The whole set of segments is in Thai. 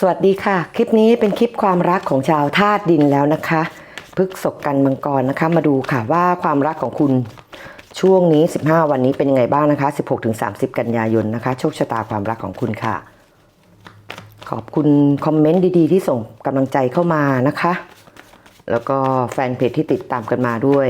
สวัสดีค่ะ คลิปนี้เป็นคลิปความรักของชาวธาตุดินแล้วนะคะพฤกษกกันมังกรนะคะ มาดูค่ะว่าความรักของคุณช่วงนี้ 15 วันนี้เป็นยังไงบ้างนะคะ 16-30 กันยายนนะคะ โชคชะตาความรักของคุณค่ะ ขอบคุณคอมเมนต์ดีๆ ที่ส่งกำลังใจเข้ามานะคะ แล้วก็แฟนเพจที่ติดตามกันมาด้วย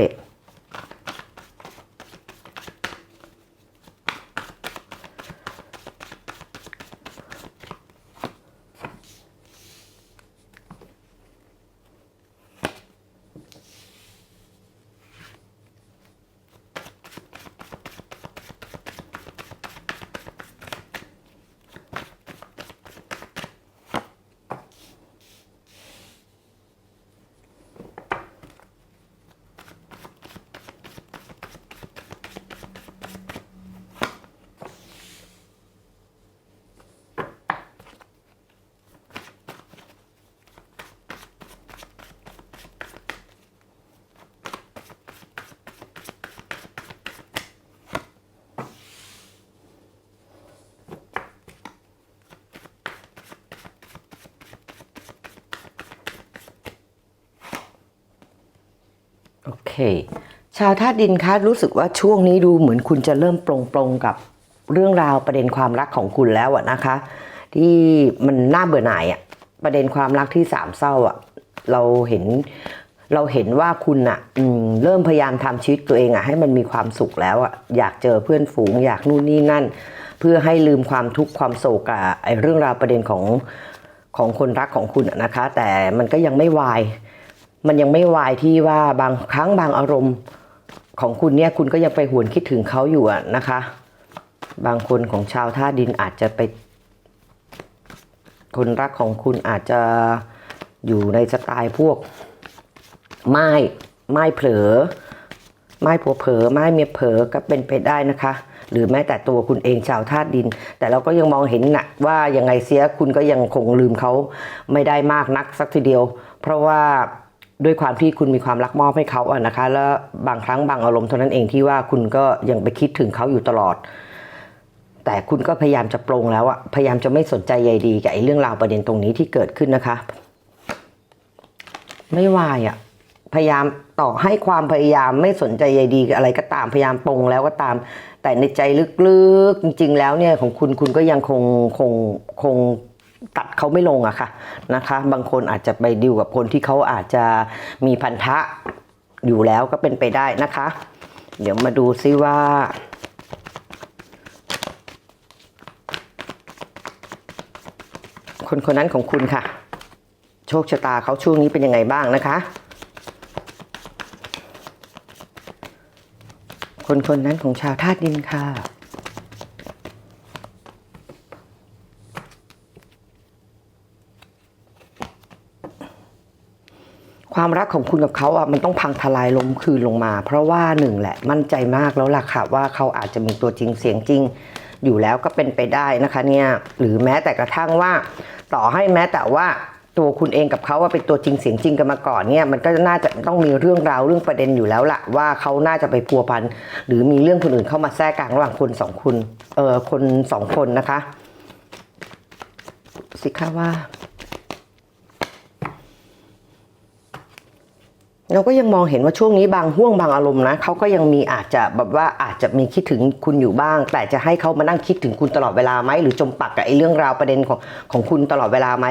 เค ชาวธาตุดินคะรู้สึกว่าช่วงนี้ดูเหมือนคุณจะเริ่มปรงปรงๆกับเรื่องราวประเด็นความรักของคุณแล้วอะนะคะ ที่มันน่าเบื่อหน่ายอะประเด็นความรักที่สามเศร้าอะเราเห็นเราเห็นว่าคุณอะอเริ่มพยายามทำชีวิตตัวเองอะให้มันมีความสุขแล้วอะอยากเจอเพื่อนฝูง อยากนู่นนี่นั่น เพื่อให้ลืมความทุกข์ความโศกอะไอเรื่องราวประเด็นของของคนรักของคุณอะนะคะ แต่มันก็ยังไม่วาย มันยังไม่วายที่ว่าบางครั้งบางอารมณ์ของคุณเนี่ยคุณก็ยังไปหวนคิดถึงเขาอยู่อะนะคะ บางคนของชาวท่าดินอาจจะไป คนรักของคุณอาจจะอยู่ในสไตล์พวก ไม้ไม้เผลอ ไม้ผัวเผลอไม้เมียเผลอก็เป็นไปได้นะคะ หรือแม้แต่ตัวคุณเองชาวธาตุดิน แต่เราก็ยังมองเห็นนะว่ายังไงเสียคุณก็ยังคงลืมเขาไม่ได้มากนักสักทีเดียว เพราะว่า ด้วยความที่คุณมีความรักมอบให้เขาอะนะคะ แล้วบางครั้งบางอารมณ์เท่านั้นเองที่ว่าคุณก็ยังไปคิดถึงเขาอยู่ตลอด แต่คุณก็พยายามจะปรงแล้วอะพยายามจะไม่สนใจใยดีกับไอ้เรื่องราวประเด็นตรงนี้ที่เกิดขึ้นนะคะ ไม่วายอะพยายามต่อให้ความพยายามไม่สนใจใยดีอะไรก็ตามพยายามปรงแล้วก็ตาม แต่ในใจลึกๆจริง ๆ แล้วเนี่ยของคุณคุณก็ยังคงคงคง ตัดเขาไม่ลงอะค่ะนะคะ บางคนอาจจะไปดิวกับคนที่เขาอาจจะมีพันธะอยู่แล้วก็เป็นไปได้นะคะ เดี๋ยวมาดูซิว่าคนคนนั้นของคุณค่ะ โชคชะตาเขาช่วงนี้เป็นยังไงบ้างนะคะ คนคนนั้นของชาวธาตุดินค่ะ ความรักของคุณกับเขาอะมันต้องพังทลายล้มคืนลงมา เพราะว่าหนึ่งแหละมั่นใจมากแล้วล่ะค่ะว่าเขาอาจจะมีตัวจริงเสียงจริง อยู่แล้วก็เป็นไปได้นะคะเนี่ยหรือแม้แต่กระทั่งว่า ต่อให้แม้แต่ว่าตัวคุณเองกับเขาว่าเป็นตัวจริงเสียงจริงกันมาก่อนเนี่ยมันก็น่าจะต้องมีเรื่องราวเรื่องประเด็นอยู่แล้วล่ะว่าเขาน่าจะไปพัวพันหรือมีเรื่องคนอื่นเข้ามาแทรกกลางระหว่างคนสองคนเออคนสองคนนะคะ สิคะว่า เราก็ยังมองเห็นว่าช่วงนี้บางห่วงบางอารมณ์นะเขาก็ยังมีอาจจะแบบว่าอาจจะมีคิดถึงคุณอยู่บ้าง แต่จะให้เขามานั่งคิดถึงคุณตลอดเวลาไหมหรือจมปักกับไอ้เรื่องราวประเด็นของของคุณตลอดเวลาไหม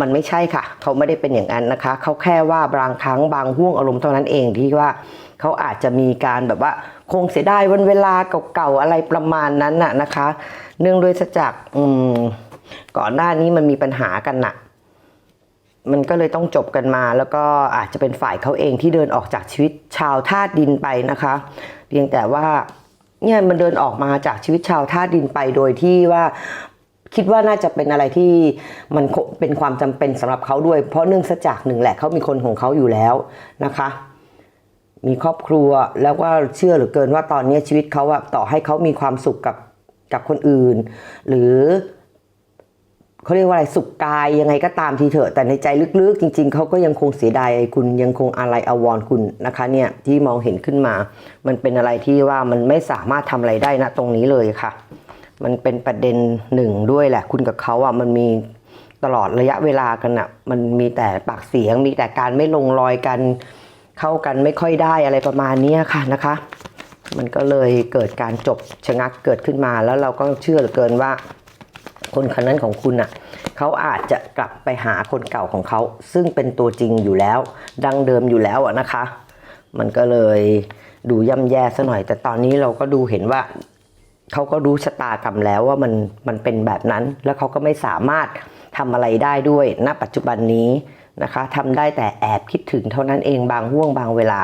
มันไม่ใช่ค่ะ เขาไม่ได้เป็นอย่างนั้นนะคะ เขาแค่ว่าบางครั้งบางห่วงอารมณ์เท่านั้นเองที่ว่าเขาอาจจะมีการแบบว่าคงเสียดายวันเวลาเก่าๆอะไรประมาณนั้นน่ะนะคะ เนื่องด้วยจากก่อนหน้านี้มันมีปัญหากันน่ะ มันก็เลยต้องจบกันมา แล้วก็อาจจะเป็นฝ่ายเขาเองที่เดินออกจากชีวิตชาวธาตุดินไปนะคะ เพียงแต่ว่าเนี่ยมันเดินออกมาจากชีวิตชาวธาตุดินไปโดยที่ว่าคิดว่าน่าจะเป็นอะไรที่มันเป็นความจำเป็นสำหรับเขาด้วย เพราะเนื่องจากหนึ่งแหละเขามีคนของเขาอยู่แล้วนะคะ มีครอบครัวแล้วก็เชื่อเหลือเกินว่าตอนนี้ชีวิตเขาอะต่อให้เขามีความสุขกับกับคนอื่น หรือ เขาเรียกว่าอะไรสุขกายยังไงก็ตามทีเถอะ แต่ในใจลึกๆ จริง ๆเขาก็ยังคงเสียดายคุณยังคงอะไรอาวรคุณนะคะเนี่ยที่มองเห็นขึ้นมา มันเป็นอะไรที่ว่ามันไม่สามารถทำอะไรได้นะตรงนี้เลยค่ะ มันเป็นประเด็นหนึ่งด้วยแหละ คุณกับเขาอะมันมีตลอดระยะเวลากันอะมันมีแต่ปากเสียง มีแต่การไม่ลงรอยกันเข้ากันไม่ค่อยได้อะไรประมาณนี้ค่ะนะคะ มันก็เลยเกิดการจบชะงักเกิดขึ้นมาแล้วเราก็เชื่อเหลือเกินว่า คนคนนั้นของคุณอะเขาอาจจะกลับไปหาคนเก่าของเขา ซึ่งเป็นตัวจริงอยู่แล้ว ดังเดิมอยู่แล้วอะนะคะ มันก็เลยดูย่ำแย่ซะหน่อย แต่ตอนนี้เราก็ดูเห็นว่าเขาก็รู้ชะตากรรมแล้วว่ามันมันเป็นแบบนั้น แล้วเขาก็ไม่สามารถทำอะไรได้ด้วยณปัจจุบันนี้นะคะทำได้แต่แอบคิดถึงเท่านั้นเองบางห่วงบางเวลา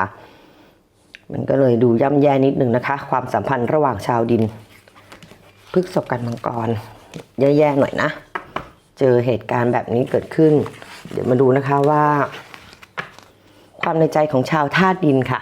มันก็เลยดูย่ำแย่นิดนึงนะคะ ความสัมพันธ์ระหว่างชาวดินพฤกษบกันมังกร แย่ๆหน่อยนะ เจอเหตุการณ์แบบนี้เกิดขึ้น เดี๋ยวมาดูนะคะว่า ความในใจของชาวธาตุดินค่ะ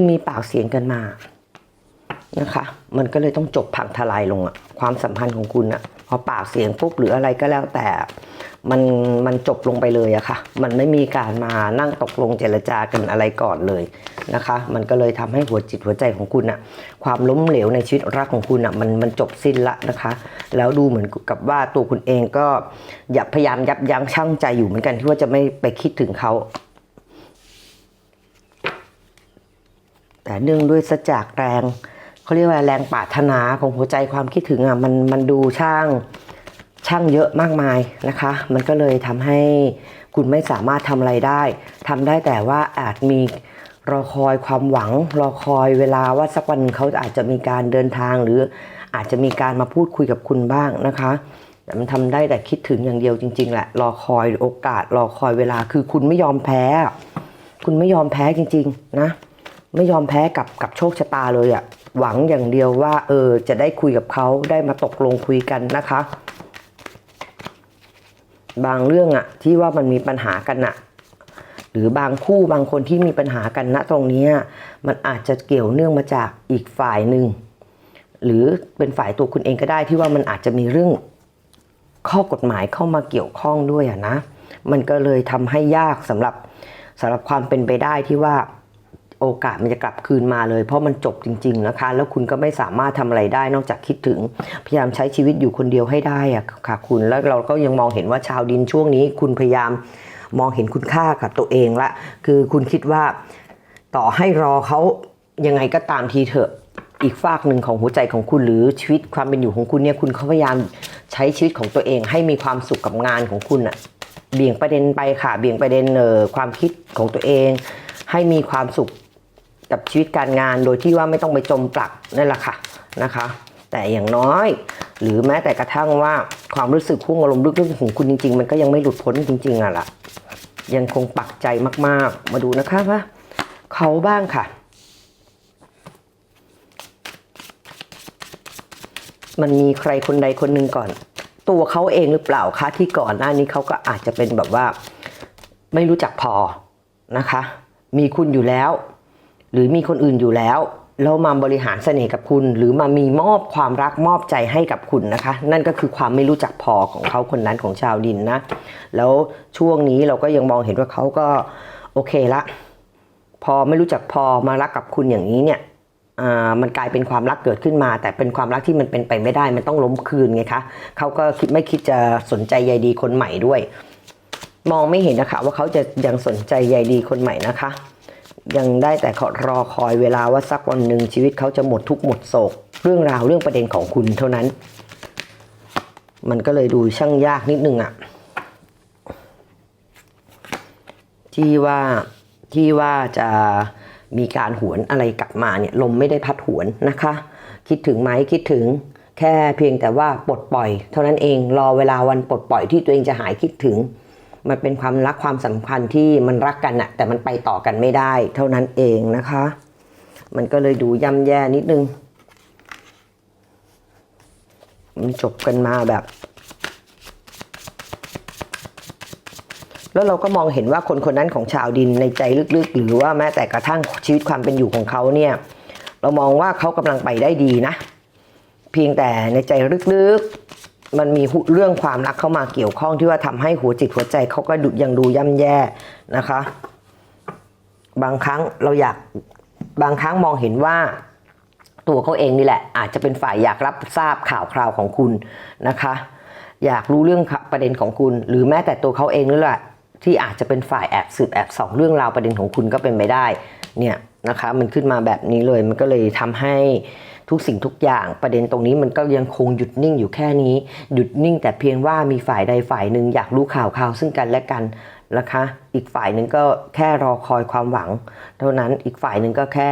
คุณมีปากเสียงกันมานะคะ มันก็เลยต้องจบพังทลายลงอะความสัมพันธ์ของคุณอะพอปากเสียงปุ๊บหรืออะไรก็แล้วแต่ มันมันจบลงไปเลยอะค่ะ มันไม่มีการมานั่งตกลงเจรจากันอะไรก่อนเลยนะคะ มันก็เลยทำให้หัวจิตหัวใจของคุณอะความล้มเหลวในชีวิตรักของคุณอะมันมันจบสิ้นละนะคะ แล้วดูเหมือนกับว่าตัวคุณเองก็อย่าพยายามยับยั้งชั่งใจอยู่เหมือนกันที่ว่าจะไม่ไปคิดถึงเขา แต่เนื่องด้วยสจากแรงเขาเรียกว่าแรงปรารถนาของหัวใจความคิดถึงอะมันมันดูช่างช่างเยอะมากมายนะคะ มันก็เลยทำให้คุณไม่สามารถทำอะไรได้ทำได้แต่ว่าอาจมีรอคอยความหวัง รอคอยเวลาว่าสักวันเขาอาจจะมีการเดินทางหรืออาจจะมีการมาพูดคุยกับคุณบ้างนะคะแต่มันทำได้แต่คิดถึงอย่างเดียวจริง ๆ แหละ รอคอยโอกาส รอคอยเวลาคือคุณไม่ยอมแพ้ คุณไม่ยอมแพ้จริง ๆ นะ ไม่ยอมแพ้กับกับโชคชะตาเลยอะหวังอย่างเดียวว่า เออ จะได้คุยกับเขาได้มาตกลงคุยกันนะคะ บางเรื่องอะที่ว่ามันมีปัญหากันอะหรือบางคู่บางคนที่มีปัญหากันณตรงนี้มันอาจจะเกี่ยวเนื่องมาจากอีกฝ่ายหนึ่งหรือเป็นฝ่ายตัวคุณเองก็ได้ที่ว่ามันอาจจะมีเรื่องข้อกฎหมายเข้ามาเกี่ยวข้องด้วยอะนะ มันก็เลยทำให้ยากสำหรับสำหรับความเป็นไปได้ที่ว่า โอกาสมันจะกลับคืนมาเลย เพราะมันจบจริง ๆนะคะ แล้วคุณก็ไม่สามารถทำอะไรได้นอกจากคิดถึง พยายามใช้ชีวิตอยู่คนเดียวให้ได้อะค่ะคุณแล้วเราก็ยังมองเห็นว่าชาวดินช่วงนี้ คุณพยายามมองเห็นคุณค่ากับตัวเองละคือคุณคิดว่าต่อให้รอเขายังไงก็ตามทีเถอะอีกฝากหนึ่งของหัวใจของคุณหรือชีวิตความเป็นอยู่ของคุณเนี่ยคุณเขาพยายามใช้ชีวิตของตัวเองให้มีความสุขกับงานของคุณอะเบี่ยงประเด็นไปค่ะเบี่ยงประเด็นเอ่อความคิดของตัวเอง ให้มีความสุข กับชีวิตการงานโดยที่ว่าไม่ต้องไปจมปลักนั่นแหละค่ะนะคะ แต่อย่างน้อย หรือแม้แต่กระทั่งว่าความรู้สึกพุ่งอารมณ์ลึกๆของคุณจริง ๆ มันก็ยังไม่หลุดพ้นจริง ๆอะล่ะยังคงปักใจมากๆ มาดูนะคะว่าเขาบ้างค่ะ มันมีใครคนใดคนหนึ่งก่อน ตัวเขาเองหรือเปล่าคะที่ก่อนหน้านี้เขาก็อาจจะเป็นแบบว่า ไม่รู้จักพอนะคะ มีคุณอยู่แล้ว หรือมีคนอื่นอยู่แล้วแล้วมาบริหารเสน่ห์กับคุณ หรือมามีมอบความรักมอบใจให้กับคุณนะคะ นั่นก็คือความไม่รู้จักพอของเขาคนนั้นของชาวดินนะ แล้วช่วงนี้เราก็ยังมองเห็นว่าเขาก็โอเคละ พอไม่รู้จักพอมารักกับคุณอย่างนี้เนี่ยอ่ามันกลายเป็นความรักเกิดขึ้นมา แต่เป็นความรักที่มันเป็นไปไม่ได้ มันต้องล้มคืนไงคะเขาก็คิดไม่คิดจะสนใจใยดีคนใหม่ด้วย มองไม่เห็นนะคะ ว่าเขาจะยังสนใจใยดีคนใหม่นะคะ ยังได้แต่รอคอยเวลาว่าสักวันหนึ่งชีวิตเขาจะหมดทุกข์หมดโศก เรื่องราวเรื่องประเด็นของคุณเท่านั้น มันก็เลยดูช่างยากนิดนึงอะที่ว่าที่ว่าจะมีการหวนอะไรกลับมาเนี่ยลมไม่ได้พัดหวนนะคะ คิดถึงไหมคิดถึงแค่เพียงแต่ว่าปลดปล่อย เท่านั้นเองรอเวลาวันปลดปล่อยที่ตัวเองจะหายคิดถึง มันเป็นความรักความสัมพันธ์ที่มันรักกันอะแต่มันไปต่อกันไม่ได้ เท่านั้นเองนะคะ มันก็เลยดูย่ำแย่นิดนึงมันจบกันมาแบบ แล้วเราก็มองเห็นว่าคนคนนั้นของชาวดินในใจลึกๆ หรือว่าแม้แต่กระทั่งชีวิตความเป็นอยู่ของเขาเนี่ย เรามองว่าเขากำลังไปได้ดีนะ เพียงแต่ในใจลึกๆ มันมีเรื่องความรักเข้ามาเกี่ยวข้องที่ว่าทำให้หัวจิตหัวใจเขาก็ดูยังดูย่ำแย่นะคะ บางครั้งเราอยากบางครั้งมองเห็นว่าตัวเขาเองนี่แหละ อาจจะเป็นฝ่ายอยากรับทราบข่าวคราวของคุณนะคะ อยากรู้เรื่องประเด็นของคุณ หรือแม้แต่ตัวเขาเองนี่แหละ ที่อาจจะเป็นฝ่ายแอบสืบแอบส่องเรื่องราวประเด็นของคุณก็เป็นไปได้เนี่ยนะคะ มันขึ้นมาแบบนี้เลยมันก็เลยทำให้ ทุกสิ่งทุกอย่างประเด็นตรงนี้มันก็ยังคงหยุดนิ่งอยู่แค่นี้ หยุดนิ่งแต่เพียงว่ามีฝ่ายใดฝ่ายหนึ่งอยากรู้ข่าวข่าวซึ่งกันและกันนะคะ อีกฝ่ายหนึ่งก็แค่รอคอยความหวัง เท่านั้นอีกฝ่ายหนึ่งก็แค่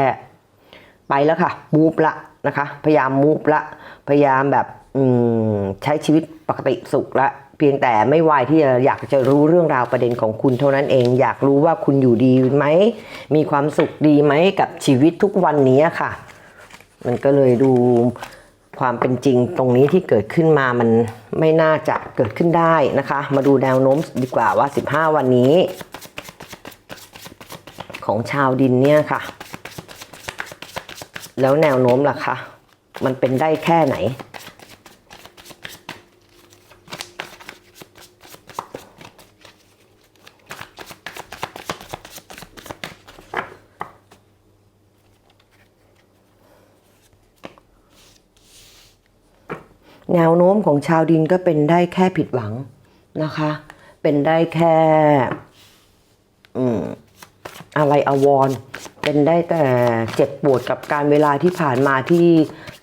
ไปแล้วค่ะมูฟละนะคะ พยายามมูฟละพยายามแบบใช้ชีวิตปกติสุขละเพียงแต่ไม่วายที่จะอยากจะรู้เรื่องราวประเด็นของคุณเท่านั้นเอง อยากรู้ว่าคุณอยู่ดีไหมมีความสุขดีไหมกับชีวิตทุกวันนี้ค่ะ มันก็เลยดูความเป็นจริงตรงนี้ที่เกิดขึ้นมามันไม่น่าจะเกิดขึ้นได้นะคะ มาดูแนวโน้มดีกว่าว่า 15 วันนี้ ของชาวดินเนี่ยค่ะ แล้วแนวโน้มล่ะคะ มันเป็นได้แค่ไหน แนวโน้ม ของชาวดินก็เป็นได้แค่ผิดหวังนะคะ เป็นได้แค่ออะไรอาวรเป็นได้แต่เจ็บปวดกับการเวลาที่ผ่านมาที่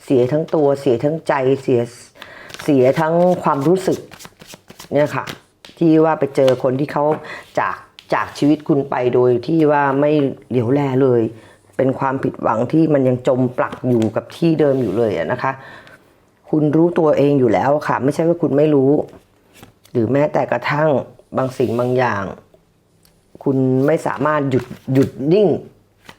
เสียทั้งตัว เสียทั้งใจเสียเสียทั้งความรู้สึกเนี่ยค่ะ ที่ว่าไปเจอคนที่เขาจากจากชีวิตคุณไปโดยที่ว่าไม่เหลียวแลเลย เป็นความผิดหวังที่มันยังจมปลักอยู่กับที่เดิมอยู่เลยนะคะ คุณรู้ตัวเองอยู่แล้วค่ะ ไม่ใช่ว่าคุณไม่รู้ หรือแม้แต่กระทั่งบางสิ่งบางอย่าง คุณไม่สามารถหยุดหยุดนิ่ง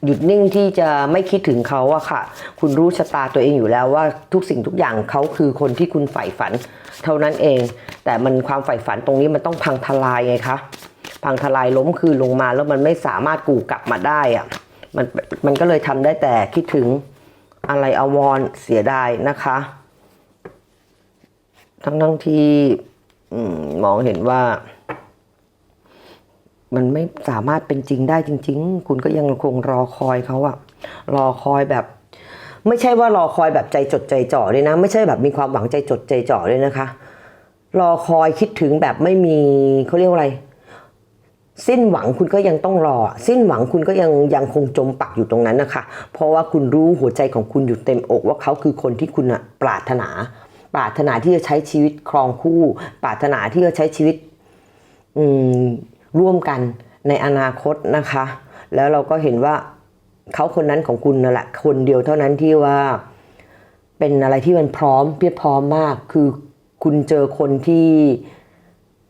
หยุดนิ่งที่จะไม่คิดถึงเขาอะค่ะ คุณรู้ชะตาตัวเองอยู่แล้วว่าทุกสิ่งทุกอย่างเขาคือคนที่คุณใฝ่ฝัน เท่านั้นเอง แต่มันความใฝ่ฝันตรงนี้มันต้องพังทลายไงคะพังทลายล้มคืนลงมาแล้วมันไม่สามารถกูกลับมาได้อะมันมันก็เลยทำได้แต่คิดถึงอะไรอาวรเสียดายนะคะ ทั้งทั้งที่มองเห็นว่า มันไม่สามารถเป็นจริงได้จริง ๆ คุณก็ยังคงรอคอยเขาอะรอคอยแบบ ไม่ใช่ว่ารอคอยแบบใจจดใจจ่อด้วยนะ ไม่ใช่แบบมีความหวังใจจดใจจ่อด้วยนะคะ รอคอยคิดถึงแบบไม่มีเขาเรียกว่าอะไร สิ้นหวังคุณก็ยังต้องรอ สิ้นหวังคุณก็ยังยังคงจมปักอยู่ตรงนั้นนะคะ เพราะว่าคุณรู้หัวใจของคุณอยู่เต็มอกว่าเขาคือคนที่คุณอะปรารถนา ปรารถนาที่จะใช้ชีวิตครองคู่ ปรารถนาที่จะใช้ชีวิตร่วมกันในอนาคตนะคะ แล้วเราก็เห็นว่าเขาคนนั้นของคุณนั่นแหละคนเดียวเท่านั้นที่ว่าเป็นอะไรที่มันพร้อมเพียบพร้อมมาก คือคุณเจอคนที่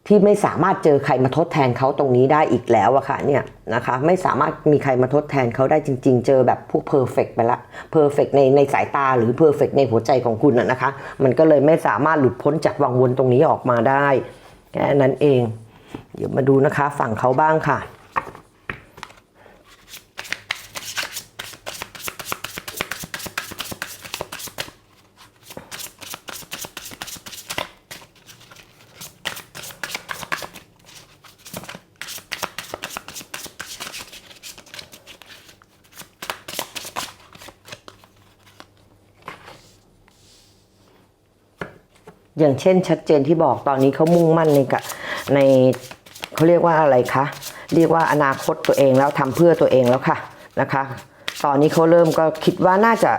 ที่ไม่สามารถเจอใครมาทดแทนเขาตรงนี้ได้อีกแล้วอะค่ะเนี่ยนะคะไม่สามารถมีใครมาทดแทนเขาได้จริง ๆ เจอแบบพวกเพอร์เฟกไปละเพอร์เฟกในในสายตาหรือเพอร์เฟกในหัวใจของคุณอะนะคะ มันก็เลยไม่สามารถหลุดพ้นจากวังวนตรงนี้ออกมาได้แค่นั้นเอง เดี๋ยวมาดูนะคะฝั่งเขาบ้างค่ะ อย่างเช่นชัดเจนที่บอกตอนนี้เขามุ่งมั่นในกะในเขาเรียกว่าอะไรคะ เรียกว่าอนาคตตัวเองแล้วทำเพื่อตัวเองแล้วค่ะนะคะ ตอนนี้เขาเริ่มก็คิดว่าน่าจะ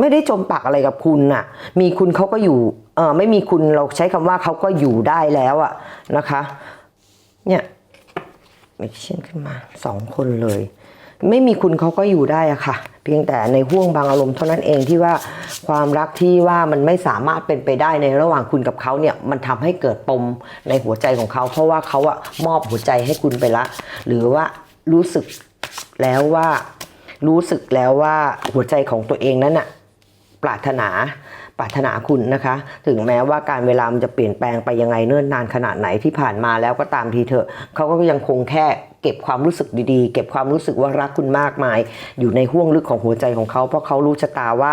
ไม่ได้จมปักอะไรกับคุณน่ะ มีคุณเขาก็อยู่เออไม่มีคุณเราใช้คำว่าเขาก็อยู่ได้แล้วอะนะคะ เนี่ยไม่เช่นขึ้นมาสองคนเลย ไม่มีคุณเขาก็อยู่ได้อะค่ะ เพียงแต่ในห่วงบางอารมณ์เท่านั้นเองที่ว่าความรักที่ว่ามันไม่สามารถเป็นไปได้ในระหว่างคุณกับเขาเนี่ยมันทำให้เกิดปมในหัวใจของเขา เพราะว่าเขาอะมอบหัวใจให้คุณไปละ หรือว่ารู้สึกแล้วว่ารู้สึกแล้วว่าหัวใจของตัวเองนั้นอะปรารถนา ปรารถนาคุณนะคะ ถึงแม้ว่าการเวลามันจะเปลี่ยนแปลงไปยังไงเนิ่นนานขนาดไหนที่ผ่านมาแล้วก็ตามทีเถอะเขาก็ยังคงแค่เก็บความรู้สึกดีๆ เก็บความรู้สึกว่ารักคุณมากมาย อยู่ในห้วงลึกของหัวใจของเขาเพราะเขารู้ชะตาว่า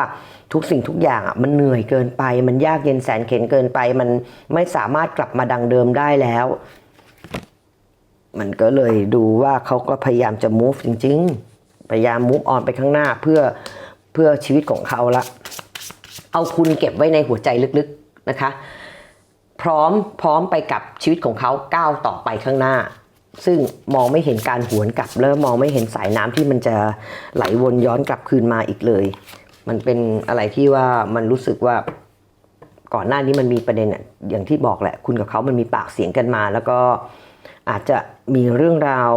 ทุกสิ่งทุกอย่างอะมันเหนื่อยเกินไป มันยากเย็นแสนเข็นเกินไป มันไม่สามารถกลับมาดังเดิมได้แล้ว มันก็เลยดูว่าเขาก็พยายามจะ move จริง ๆ พยายาม move on ไปข้างหน้าเพื่อเพื่อชีวิตของเขาละ เอาคุณเก็บไว้ในหัวใจลึกๆนะคะ พร้อมพร้อมไปกับชีวิตของเขาก้าวต่อไปข้างหน้า ซึ่งมองไม่เห็นการหวนกลับแล้วมองไม่เห็นสายน้ำที่มันจะไหลวนย้อนกลับคืนมาอีกเลย มันเป็นอะไรที่ว่ามันรู้สึกว่าก่อนหน้านี้มันมีประเด็นอะอย่างที่บอกแหละ คุณกับเขามันมีปากเสียงกันมา แล้วก็อาจจะมีเรื่องราว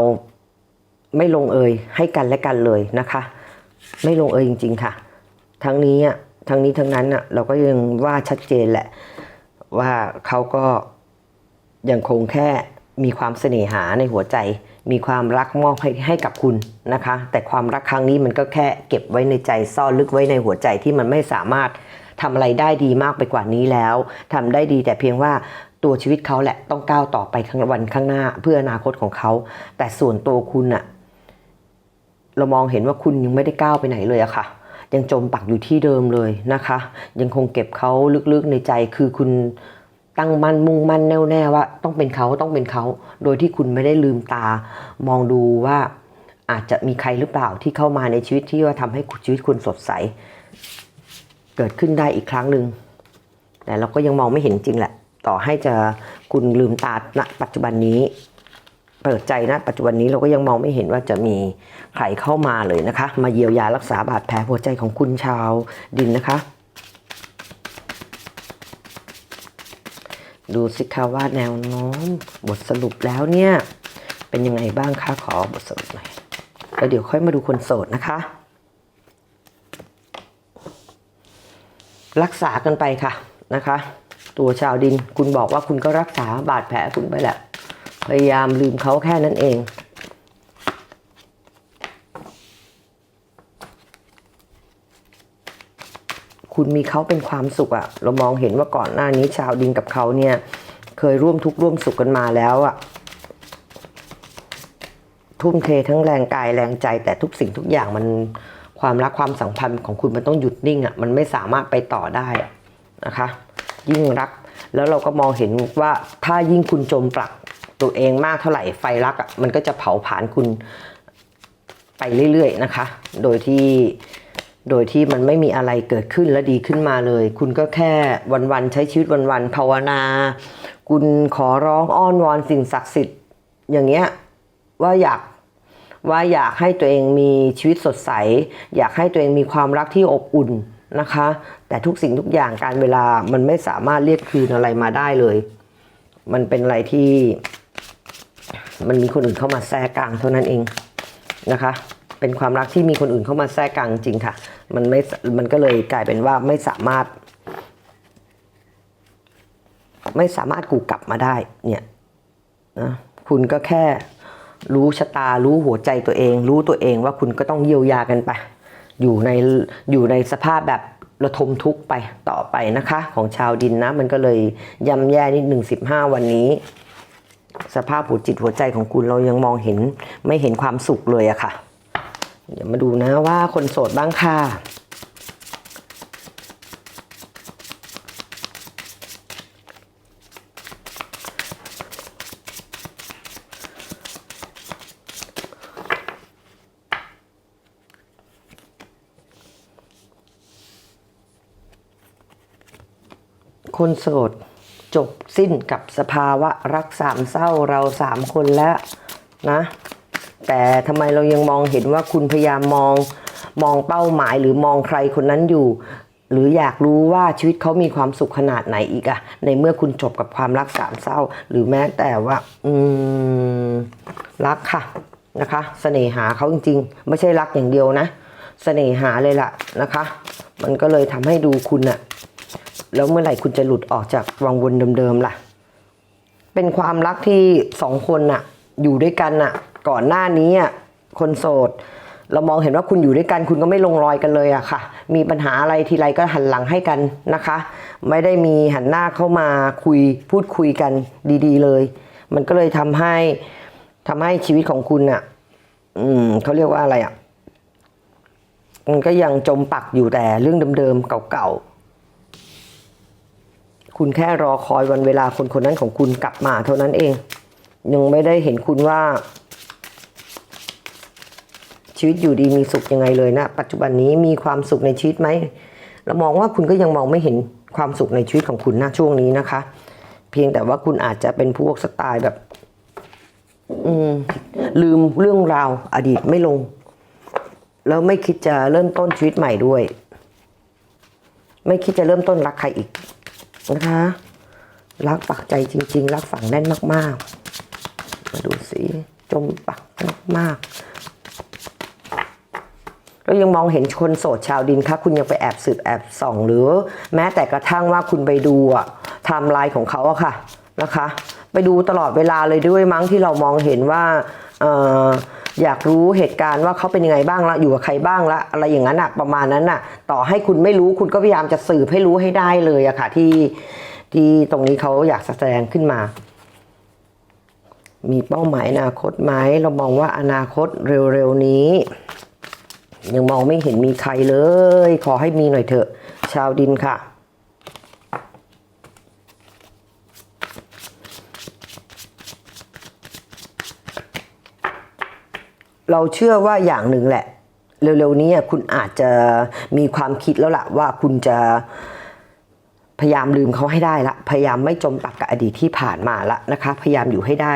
ไม่ลงเอยให้กันและกันเลยนะคะ ไม่ลงเอยจริง ๆ ค่ะ ทั้งนี้อะ ทั้งนี้ทั้งนั้นอะเราก็ยังว่าชัดเจนแหละ ว่าเขาก็ยังคงแค่มีความเสน่หาในหัวใจ มีความรักมอบให้ให้กับคุณนะคะ แต่ความรักครั้งนี้มันก็แค่เก็บไว้ในใจซ่อนลึกไว้ในหัวใจที่มันไม่สามารถทำอะไรได้ดีมากไปกว่านี้แล้วทำได้ดีแต่เพียงว่าตัวชีวิตเขาแหละต้องก้าวต่อไปข้างวันข้างหน้าเพื่ออนาคตของเขา แต่ส่วนตัวคุณอะเรามองเห็นว่าคุณยังไม่ได้ก้าวไปไหนเลยอะค่ะ ยังจมปักอยู่ที่เดิมเลยนะคะ ยังคงเก็บเขาลึกๆในใจคือคุณตั้งมั่นมุ่งมั่นแน่วแน่ว่า ต้องเป็นเขาต้องเป็นเขา โดยที่คุณไม่ได้ลืมตา มองดูว่าอาจจะมีใครหรือเปล่าที่เข้ามาในชีวิตที่ว่าทำให้ชีวิตคุณสดใส เกิดขึ้นได้อีกครั้งหนึ่งแต่เราก็ยังมองไม่เห็นจริงแหละ ต่อให้จะคุณลืมตาณปัจจุบันนี้ เปิดใจนะปัจจุบันนี้เราก็ยังมองไม่เห็นว่าจะมีใครเข้ามาเลยนะคะ มาเยียวยารักษาบาดแผลหัวใจของคุณชาวดินนะคะ ดูสิคะว่าแนวโน้มบทสรุปแล้วเนี่ย เป็นยังไงบ้างคะขอบทสรุปหน่อยแล้วเดี๋ยวค่อยมาดูคนโสดนะคะรักษากันไปค่ะนะคะ ตัวชาวดินคุณบอกว่าคุณก็รักษาบาดแผลคุณไปแหละ พยายามลืมเขาแค่นั้นเอง คุณมีเขาเป็นความสุขอะเรามองเห็นว่าก่อนหน้านี้ชาวดินกับเขาเนี่ย เคยร่วมทุกข์ร่วมสุขกันมาแล้วอะทุ่มเททั้งแรงกายแรงใจแต่ทุกสิ่งทุกอย่างมันความรักความสัมพันธ์ของคุณมันต้องหยุดนิ่งอะมันไม่สามารถไปต่อได้นะคะ ยิ่งรัก แล้วเราก็มองเห็นว่าถ้ายิ่งคุณจมปลัก ตัวเองมากเท่าไหร่ไฟรักอะมันก็จะเผาผลาญคุณไปเรื่อยๆนะคะ โดยที่โดยที่มันไม่มีอะไรเกิดขึ้นและดีขึ้นมาเลย คุณก็แค่วันๆใช้ชีวิตวันๆภาวนา คุณขอร้องอ้อนวอนสิ่งศักดิ์สิทธิ์อย่างเงี้ยว่าอยากว่าอยากให้ตัวเองมีชีวิตสดใส อยากให้ตัวเองมีความรักที่อบอุ่นนะคะ แต่ทุกสิ่งทุกอย่างการเวลามันไม่สามารถเรียกคืนอะไรมาได้เลย มันเป็นอะไรที่ มันมีคนอื่นเข้ามาแทรกกลางเท่านั้นเองนะคะ เป็นความรักที่มีคนอื่นเข้ามาแทรกกลางจริงค่ะ มันไม่ มันก็เลยกลายเป็นว่าไม่สามารถ ไม่สามารถกูกลับมาได้ เนี่ยนะคุณก็แค่รู้ชะตา รู้หัวใจตัวเอง รู้ตัวเองว่าคุณก็ต้องเยียวยากันไป อยู่ใน อยู่ในสภาพแบบระทมทุกข์ไปต่อไปนะคะ ของชาวดินนะ มันก็เลยย่ำแย่นิดหนึ่งสิบห้าวันนี้ สภาพหัวจิตหัวใจของคุณเรายังมองเห็นไม่เห็นความสุขเลยอะค่ะ เดี๋ยวมาดูนะว่าคนโสดบ้างค่ะคนโสด จบสิ้นกับสภาวะรักสามเศร้าเราสามคนแล้วนะ แต่ทำไมเรายังมองเห็นว่าคุณพยายามมองมองเป้าหมายหรือมองใครคนนั้นอยู่ หรืออยากรู้ว่าชีวิตเขามีความสุขขนาดไหนอีกอะในเมื่อคุณจบกับความรักสามเศร้า หรือแม้แต่ว่า อืม รักค่ะนะคะเสน่หาเขาจริง ๆ ไม่ใช่รักอย่างเดียวนะเสน่หาเลยล่ะนะคะ มันก็เลยทำให้ดูคุณอะ แล้วเมื่อไหร่คุณจะหลุดออกจากวังวนเดิมๆล่ะ เป็นความรักที่สองคนน่ะ อยู่ด้วยกันน่ะ ก่อนหน้านี้อะคนโสด เรามองเห็นว่าคุณอยู่ด้วยกัน คุณก็ไม่ลงรอยกันเลยอะค่ะ มีปัญหาอะไรทีไรก็หันหลังให้กันนะคะ ไม่ได้มีหันหน้าเข้ามาคุยพูดคุยกันดี ๆ เลย มันก็เลยทำให้ทำให้ชีวิตของคุณอะอืมเขาเรียกว่าอะไรอะมันก็ยังจมปักอยู่แต่เรื่องเดิมๆเก่าๆ คุณแค่รอคอยวันเวลาคนคนนั้นของคุณกลับมาเท่านั้นเอง ยังไม่ได้เห็นคุณว่า ชีวิตอยู่ดีมีสุขยังไงเลยนะ ปัจจุบันนี้มีความสุขในชีวิตไหมเรามองว่าคุณก็ยังมองไม่เห็นความสุขในชีวิตของคุณนะช่วงนี้นะคะ เพียงแต่ว่าคุณอาจจะเป็นพวกสไตล์แบบ อืม ลืมเรื่องราวอดีตไม่ลง แล้วไม่คิดจะเริ่มต้นชีวิตใหม่ด้วย ไม่คิดจะเริ่มต้นรักใครอีก นะคะ รักปักใจจริง ๆ รักฝังแน่นมากๆ มาดูสิจมปักมากๆแล้วยังมองเห็นคนโสดชาวดินคะคุณยังไปแอบสืบแอบส่อง หรือแม้แต่กระทั่งว่าคุณไปดูอะไทม์ไลน์ของเขาอะค่ะนะคะ ไปดูตลอดเวลาเลยด้วยมั้งที่เรามองเห็นว่า อยากรู้เหตุการณ์ว่าเขาเป็นยังไงบ้างละอยู่กับใครบ้างละอะไรอย่างนั้นอะประมาณนั้นอะต่อให้คุณไม่รู้คุณก็พยายามจะสืบให้รู้ให้ได้เลยอะค่ะที่ที่ตรงนี้เขาอยากแสดงขึ้นมา มีเป้าหมายอนาคตไหมเรามองว่าอนาคตเร็วๆนี้ ยังมองไม่เห็นมีใครเลย ขอให้มีหน่อยเถอะ ชาวดินค่ะ เราเชื่อว่าอย่างหนึ่งแหละ เร็วๆนี้คุณอาจจะมีความคิดแล้วล่ะว่าคุณจะพยายามลืมเขาให้ได้ละ พยายามไม่จมปักกับอดีตที่ผ่านมาละนะคะ พยายามอยู่ให้ได้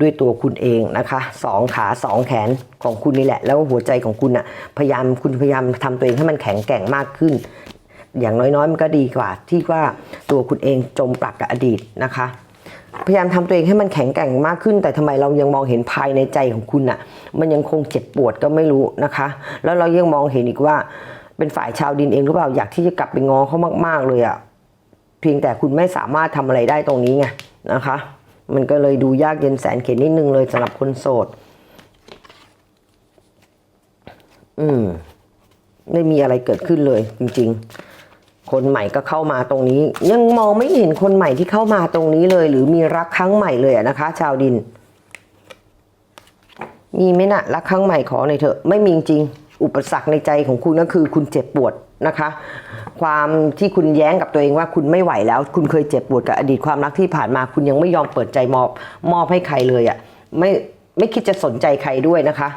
ด้วยตัวคุณเองนะคะสองขาสองแขนของคุณนี่แหละ แล้วหัวใจของคุณอะ พยายามคุณพยายามทำตัวเองให้มันแข็งแกร่งมากขึ้น อย่างน้อยๆมันก็ดีกว่า ที่ว่าตัวคุณเองจมปลักกับอดีตนะคะ พยายามทำตัวเองให้มันแข็งแกร่งมากขึ้น แต่ทำไมเรายังมองเห็นภายในใจของคุณอะ่ะ มันยังคงเจ็บปวดก็ไม่รู้นะคะ แล้วเรายังมองเห็นอีกว่า เป็นฝ่ายชาวดินเองหรือเปล่าอยากที่จะกลับไปง้อเขามาก ๆ เลยอะ่ะเพียงแต่คุณไม่สามารถทำอะไรได้ตรงนี้ไงนะคะ มันก็เลยดูยากเย็นแสนเข็ญนิดนึงเลยสำหรับคนโสด อืมไม่มีอะไรเกิดขึ้นเลยจริง ๆ คนใหม่ก็เข้ามาตรงนี้ ยังมองไม่เห็นคนใหม่ที่เข้ามาตรงนี้เลย หรือมีรักครั้งใหม่เลยนะคะ ชาวดิน มีไหมนะรักครั้งใหม่ขอหน่อยเถอะไม่มีจริง อุปสรรคในใจของคุณก็คือคุณเจ็บปวดนะคะ ความที่คุณแย้งกับตัวเองว่าคุณไม่ไหวแล้ว คุณเคยเจ็บปวดกับอดีตความรักที่ผ่านมา คุณยังไม่ยอมเปิดใจมอบมอบให้ใครเลยอะ่ะไม่ไม่คิดจะสนใจใครด้วยนะคะ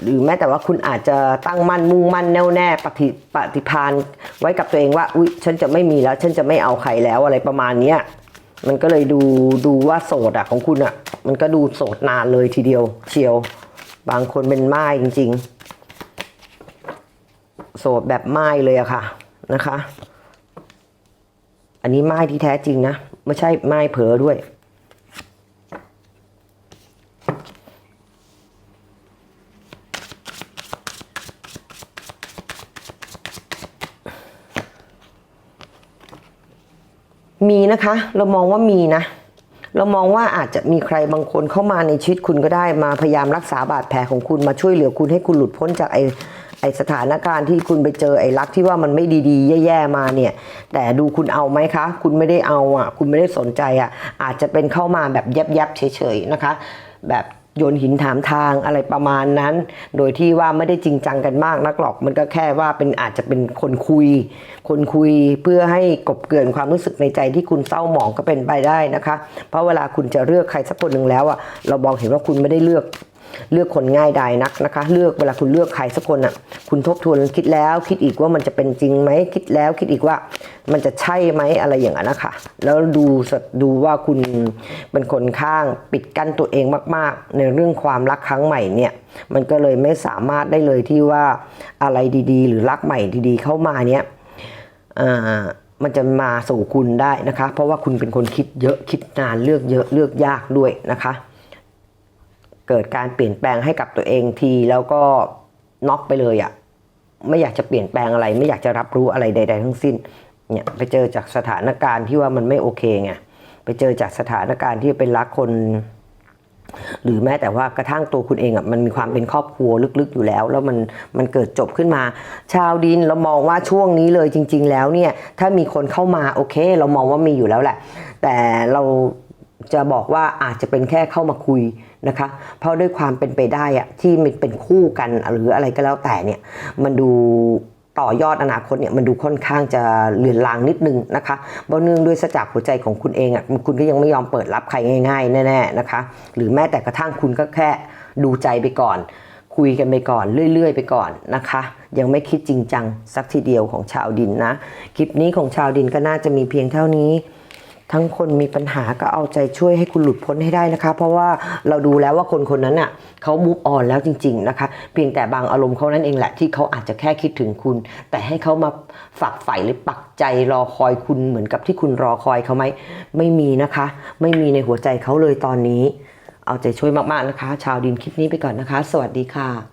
หรือแม้แต่ว่าคุณอาจจะตั้งมั่นมุ่งมั่นแน่วแน่ปฏิปฏิพานไว้กับตัวเองว่าอุ๊ยฉันจะไม่มีแล้ว ฉันจะไม่เอาใครแล้วอะไรประมาณเนี้ยมันก็เลยดูดูว่าโสดอะของคุณอะมันก็ดูโสดนานเลยทีเดียวเชียว บางคนเป็นไม้จริง ๆ โสดแบบไม้เลยอะค่ะนะคะ อันนี้ไม้ที่แท้จริงนะ ไม่ใช่ไม้เผลอด้วย มีนะคะ เรามองว่ามีนะ เรามองว่าอาจจะมีใครบางคนเข้ามาในชีวิตคุณก็ได้มาพยายามรักษาบาดแผลของคุณมาช่วยเหลือคุณให้คุณหลุดพ้นจากไอไอสถานการณ์ที่คุณไปเจอไอ้รักที่ว่ามันไม่ดีๆ แย่ๆมาเนี่ย แต่ดูคุณเอาไหมคะ คุณไม่ได้เอาอะ คุณไม่ได้สนใจอะ อาจจะเป็นเข้ามาแบบแยบๆเฉยๆนะคะ แบบ โยนหินถามทางอะไรประมาณนั้น โดยที่ว่าไม่ได้จริงจังกันมากนักหรอก มันก็แค่ว่าเป็นอาจจะเป็นคนคุย คนคุยเพื่อให้กบเกลื่อนความรู้สึกในใจที่คุณเศร้าหมองก็เป็นไปได้นะคะ เพราะเวลาคุณจะเลือกใครสักคนหนึ่งแล้วอะเรามองเห็นว่าคุณไม่ได้เลือก เลือกคนง่ายดายนักนะคะ เลือกเวลาคุณเลือกใครสักคนอะ คุณทบทวนคิดแล้วคิดอีกว่ามันจะเป็นจริงไหมคิดแล้วคิดอีกว่ามันจะใช่ไหมอะไรอย่างนั้นนะคะแล้วดูสดูว่าคุณเป็นคนข้างปิดกั้นตัวเองมาก ๆ ในเรื่องความรักครั้งใหม่เนี่ยมันก็เลยไม่สามารถได้เลยที่ว่าอะไรดีๆ หรือรักใหม่ดีๆ เข้ามาเนี่ยมันจะมาสู่คุณได้นะคะ เพราะว่าคุณเป็นคนคิดเยอะคิดนานเลือกเยอะเลือกยากด้วยนะคะ เกิดการเปลี่ยนแปลงให้กับตัวเองทีแล้วก็น็อกไปเลยอะ่ะไม่อยากจะเปลี่ยนแปลงอะไร ไม่อยากจะรับรู้อะไรใด ๆ ทั้งสิ้นเนี่ยไปเจอจากสถานการณ์ที่ว่ามันไม่โอเคไงไปเจอจากสถานการณ์ที่เป็นรักคน หรือแม้แต่ว่ากระทั่งตัวคุณเองอะมันมีความเป็นครอบครัวลึกๆอยู่แล้ว แล้วมันมันเกิดจบขึ้นมา ชาวดินเรามองว่าช่วงนี้เลยจริง ๆ แล้วเนี่ยถ้ามีคนเข้ามาโอเค เรามองว่ามีอยู่แล้วแหละ แต่เราจะบอกว่าอาจจะเป็นแค่เข้ามาคุย นะคะ เพราะด้วยความเป็นไปได้อะที่มันเป็นคู่กันหรืออะไรก็แล้วแต่เนี่ยมันดูต่อยอดอนาคตเนี่ยมันดูค่อนข้างจะเลือนลางนิดนึงนะคะเพราะเนื่องด้วยสจากหัวใจของคุณเองอะคุณก็ยังไม่ยอมเปิดรับใครง่ายๆแน่ๆนะคะ หรือแม้แต่กระทั่งคุณก็แค่ดูใจไปก่อน คุยกันไปก่อนเรื่อย ๆ ไปก่อนนะคะ ยังไม่คิดจริงจังสักทีเดียวของชาวดินนะ คลิปนี้ของชาวดินก็น่าจะมีเพียงเท่านี้ ทั้งคนมีปัญหาก็เอาใจช่วยให้คุณหลุดพ้นให้ได้นะคะ เพราะว่าเราดูแล้วว่าคนคนนั้นอะเขามูฟออนแล้วจริง ๆนะคะ เพียงแต่บางอารมณ์เขานั่นเองแหละที่เขาอาจจะแค่คิดถึงคุณ แต่ให้เขามาฝักใฝ่หรือปักใจรอคอยคุณเหมือนกับที่คุณรอคอยเขาไหมไม่มีนะคะ ไม่มีในหัวใจเขาเลยตอนนี้ เอาใจช่วยมากๆนะคะ ชาวดินคลิปนี้ไปก่อนนะคะ สวัสดีค่ะ